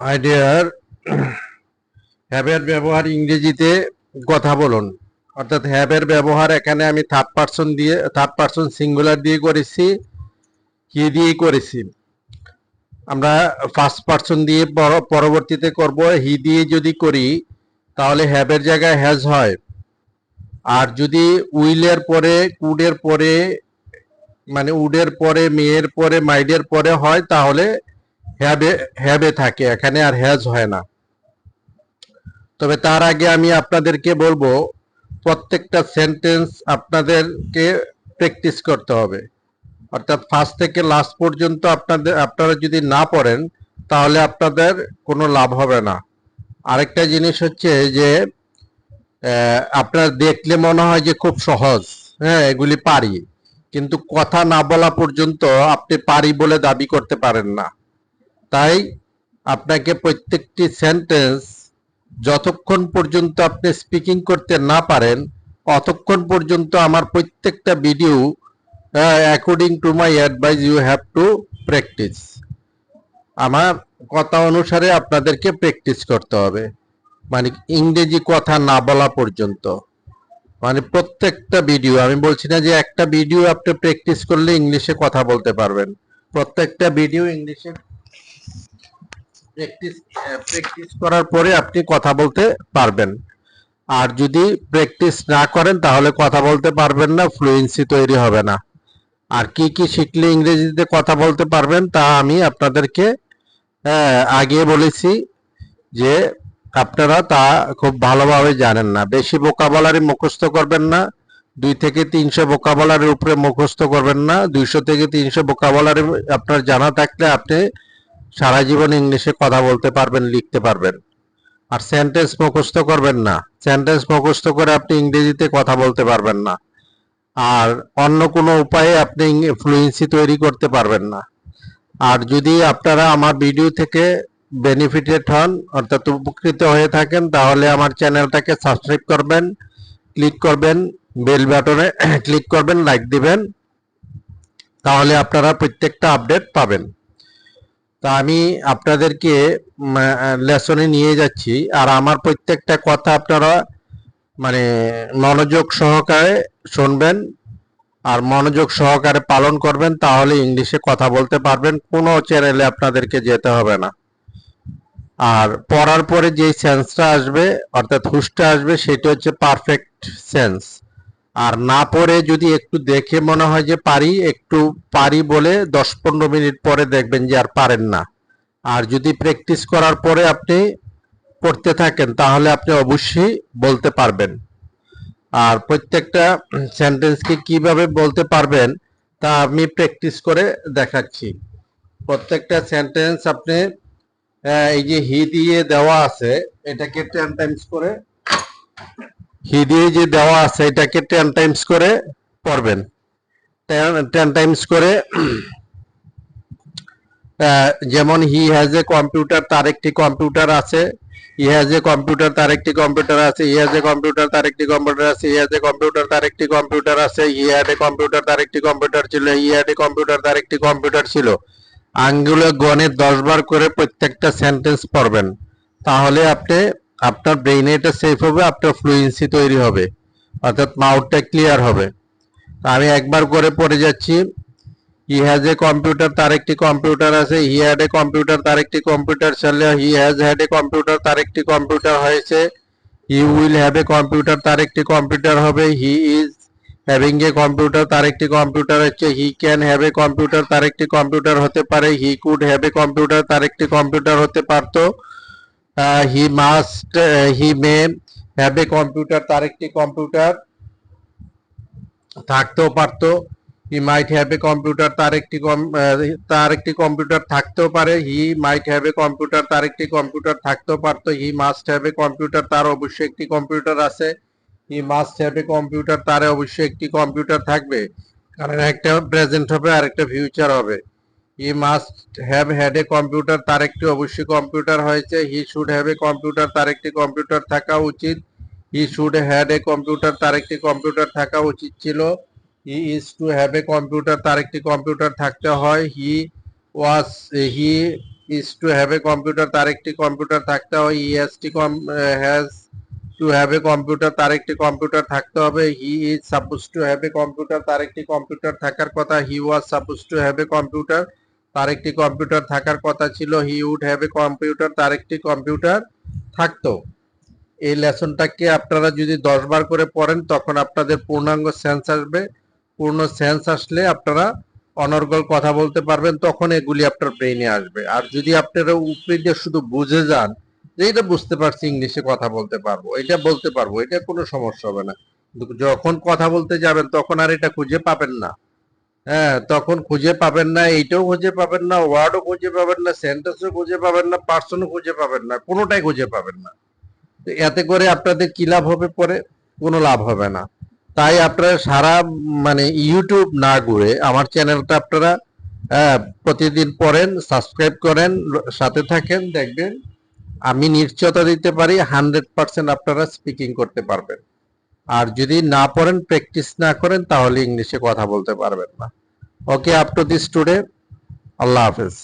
আইডিয়ার হ্যাবের ব্যবহার ইংরেজিতে কথা বলুন। অর্থাৎ হ্যাবের ব্যবহার এখানে আমি থার্ড পার্সন দিয়ে থার্ড পার্সন সিঙ্গুলার দিয়ে করেছি হি দিয়ে করেছি? আমরা ফার্স্ট পার্সন দিয়ে পরবর্তীতে করব হি দিয়ে যদি করি, তাহলে হ্যাবের জায়গায় হ্যাজ হয়। আর যদি উইলের পরে, কুডের পরে মানে উডের পরে, মেয়ের পরে, মাইডের পরে হয়, তাহলে হ্যাবে হ্যাবে থাকে, এখানে আর হ্যাজ হয় না। তবে তার আগে আমি আপনাদেরকে বলব, প্রত্যেকটা সেন্টেন্স আপনাদেরকে প্র্যাকটিস করতে হবে। অর্থাৎ ফার্স্ট থেকে লাস্ট পর্যন্ত আপনাদের, আপনারা যদি না পড়েন, তাহলে আপনাদের কোনো লাভ হবে না। আরেকটা জিনিস হচ্ছে যে আপনার দেখলে মনে হয় যে খুব সহজ হ্যাঁ এগুলি পারি। কিন্তু কথা না বলা পর্যন্ত আপনি পারি বলে দাবি করতে পারেন না। তাই আপনাকে প্রত্যেকটি সেন্টেন্স যতক্ষণ পর্যন্ত আপনি স্পিকিং করতে না পারেন, অতক্ষণ পর্যন্ত আমার প্রত্যেকটা video according to my advice you have to practice আমার কথা অনুসারে আপনাদেরকে প্র্যাকটিস করতে হবে। মানে ইংরেজি কথা না বলা পর্যন্ত। মানে প্রত্যেকটা ভিডিও আমি বলছি না যে একটা ভিডিও আপনি প্র্যাকটিস করলে ইংলিশে কথা বলতে পারবেন। প্রত্যেকটা ভিডিও ইংলিশে প্র্যাকটিস প্র্যাকটিস করার পরে আপনি কথা বলতে পারবেন। আর যদি প্র্যাকটিস না করেন, তাহলে কথা বলতে পারবেন না ফ্লুয়েন্সি তৈরি হবে না। আর কি কি শিখলে ইংরেজিতে কথা বলতে পারবেন, তা আমি আপনাদেরকে আগে বলেছি যে আপনারা তা খুব ভালোভাবে জানেন না। বেশি বোকাবলারি মুখস্থ করবেন না, দুই থেকে তিনশো বোকাবলারির উপরে মুখস্থ করবেন না, দুইশো থেকে তিনশো বোকাবলারি আপনার জানা থাকলে আপনি সারা জীবন ইংলিশে কথা বলতে পারবেন, লিখতে পারবেন। আর সেন্টেন্স মুখস্থ করবেন না। সেন্টেন্স মুখস্থ করে আপনি ইংরেজিতে কথা বলতে পারবেন না। আর অন্য কোনো উপায়ে আপনি ফ্লুয়েন্সি তৈরি করতে পারবেন না। আর যদি আপনারা আমার ভিডিও থেকে বেনিফিটেড হন, অর্থাৎ উপকৃত হয়ে থাকেন, তাহলে আমার চ্যানেলটাকে সাবস্ক্রাইব করবেন ক্লিক করবেন বেল বাটনে ক্লিক করবেন লাইক দিবেন। তাহলে আপনারা প্রত্যেকটা আপডেট পাবেন। তা আমি আপনাদেরকে লেসনে নিয়ে যাচ্ছি। আর আমার প্রত্যেকটা কথা আপনারা মানে মনোযোগ সহকারে শুনবেন আর মনোযোগ সহকারে পালন করবেন, তাহলে ইংলিশে কথা বলতে পারবেন। কোনো চ্যানেলে আপনাদেরকে যেতে হবে না। আর পড়ার পরে যে সেন্সটা আসবে, অর্থাৎ হুশটা আসবে, সেটা হচ্ছে পারফেক্ট সেন্স আর না পড়ে যদি একটু দেখে মনে হয় যে পারি, একটু পারি বলে দশ পনেরো মিনিট পরে দেখবেন যে আর পারেন না। আর যদি প্র্যাকটিস করার পরে আপনি পড়তে থাকেন, তাহলে আপনি অবশ্যই বলতে পারবেন। আর প্রত্যেকটা সেন্টেন্সকে কীভাবে বলতে পারবেন, তা আমি প্র্যাকটিস করে দেখাচ্ছি। প্রত্যেকটা সেন্টেন্স আপনি এই যে হি দিয়ে দেওয়া আছে, এটাকে টেন টাইমস করে হি দিয়ে যে দেওয়া আছে, এটাকে টেন টাইমস করে পড়বেন। টেন টাইমস করে যেমন হি হ্যাজ এ কম্পিউটার তার একটি কম্পিউটার আছে। হি হ্যাজ এ কম্পিউটার তার একটি কম্পিউটার আছে। হি হ্যাজ এ কম্পিউটার তার একটি কম্পিউটার আছে। হি হ্যাজ এ কম্পিউটার তার একটি কম্পিউটার আছে। হি হ্যাড এ কম্পিউটার তার একটি কম্পিউটার ছিল। হি হ্যাড এ কম্পিউটার তার একটি কম্পিউটার ছিল। আঙ্গুলে গনে দশ বার করে প্রত্যেকটা সেন্টেন্স পড়বেন। তাহলে আপনি আপনার ব্রেইনে এটা সেফ হবে, আপনার ফ্লুয়েন্সি তৈরি হবে। অর্থাৎ মাউথটা ক্লিয়ার হবে। আমি একবার করে পড়ে যাচ্ছি। হি হ্যাজ এ কম্পিউটার তার একটি কম্পিউটার আছে। হি হ্যাড এ কম্পিউটার তার একটি কম্পিউটার চলে। He has had a computer তার একটি কম্পিউটার হয়েছে। He will have a computer তার একটি কম্পিউটার হবে। He is having a computer তার একটি কম্পিউটার হচ্ছে। He can have a computer তার একটি কম্পিউটার হতে পারে। He could have a computer তার একটি কম্পিউটার হতে পারতো। He must he may have a computer তার একটি কম্পিউটার থাকতেও পারতো। হি মাইট হ্যাভ এ কম্পিউটার তার একটি তার একটি কম্পিউটার থাকতেও পারে। হি মাইট হ্যাভ এ কম্পিউটার তার একটি কম্পিউটার থাকতেও পারতো। He must have a computer তার অবশ্যই একটি কম্পিউটার আছে। He must have a computer তার অবশ্যই একটি কম্পিউটার থাকবে। কারণ একটা প্রেজেন্ট হবে আর একটা ফিউচার হবে। He must have had a computer তার একটি অবশ্যই কম্পিউটার হয়েছে। He should have a computer তার একটি কম্পিউটার থাকা উচিত। He should had a computer তার একটি কম্পিউটার থাকা উচিত ছিল। He is to have a computer তার একটি কম্পিউটার থাকতে হয়। He was he is to have a computer তার একটি কম্পিউটার থাকতে হবে ই has T has to have a computer তার একটি কম্পিউটার থাকতে হবে। He is suppose to have a computer তার একটি কম্পিউটার থাকার কথা। He was suppose to have a computer তার একটি কম্পিউটার থাকার কথা ছিল। He would have a computer তার একটি কম্পিউটার থাকতো। এই লেসনটাকে আপনারা যদি দশ বার করে পড়েন, তখন আপনাদের পূর্ণাঙ্গ সেন্স আসবে। পূর্ণ সেন্স আসলে আপনারা অনর্গল কথা বলতে পারবেন, তখন এগুলি আপনার ব্রেইনে আসবে। আর যদি আপনারা উপরে দিয়ে শুধু বুঝে যান, যে এটা বুঝতে পারছি, ইংলিশে কথা বলতে পারব, এটা বলতে পারব, এটা কোনো সমস্যা হবে না। যখন কথা বলতে যাবেন, তখন আর এটা খুঁজে পাবেন না। হ্যাঁ তখন খুঁজে পাবেন না এইটাও খুঁজে পাবেন না ওয়ার্ডও খুঁজে পাবেন না সেন্টেন্সও খুঁজে পাবেন না পার্সনও খুঁজে পাবেন না কোনোটাই খুঁজে পাবেন না। তো এতে করে আপনাদের কি লাভ হবে পরে? কোনো লাভ হবে না। তাই আপনারা সারা মানে ইউটিউব না ঘুরে আমার চ্যানেলটা আপনারা আহ, প্রতিদিন পড়েন সাবস্ক্রাইব করেন সাথে থাকেন দেখবেন আমি নিশ্চয়তা দিতে পারি হান্ড্রেড পার্সেন্ট আপনারা স্পিকিং করতে পারবেন। আর যদি না পড়েন প্র্যাকটিস না করেন তাহলে ইংলিশে কথা বলতে পারবেন না। Okay up to this today আল্লাহ হাফেজ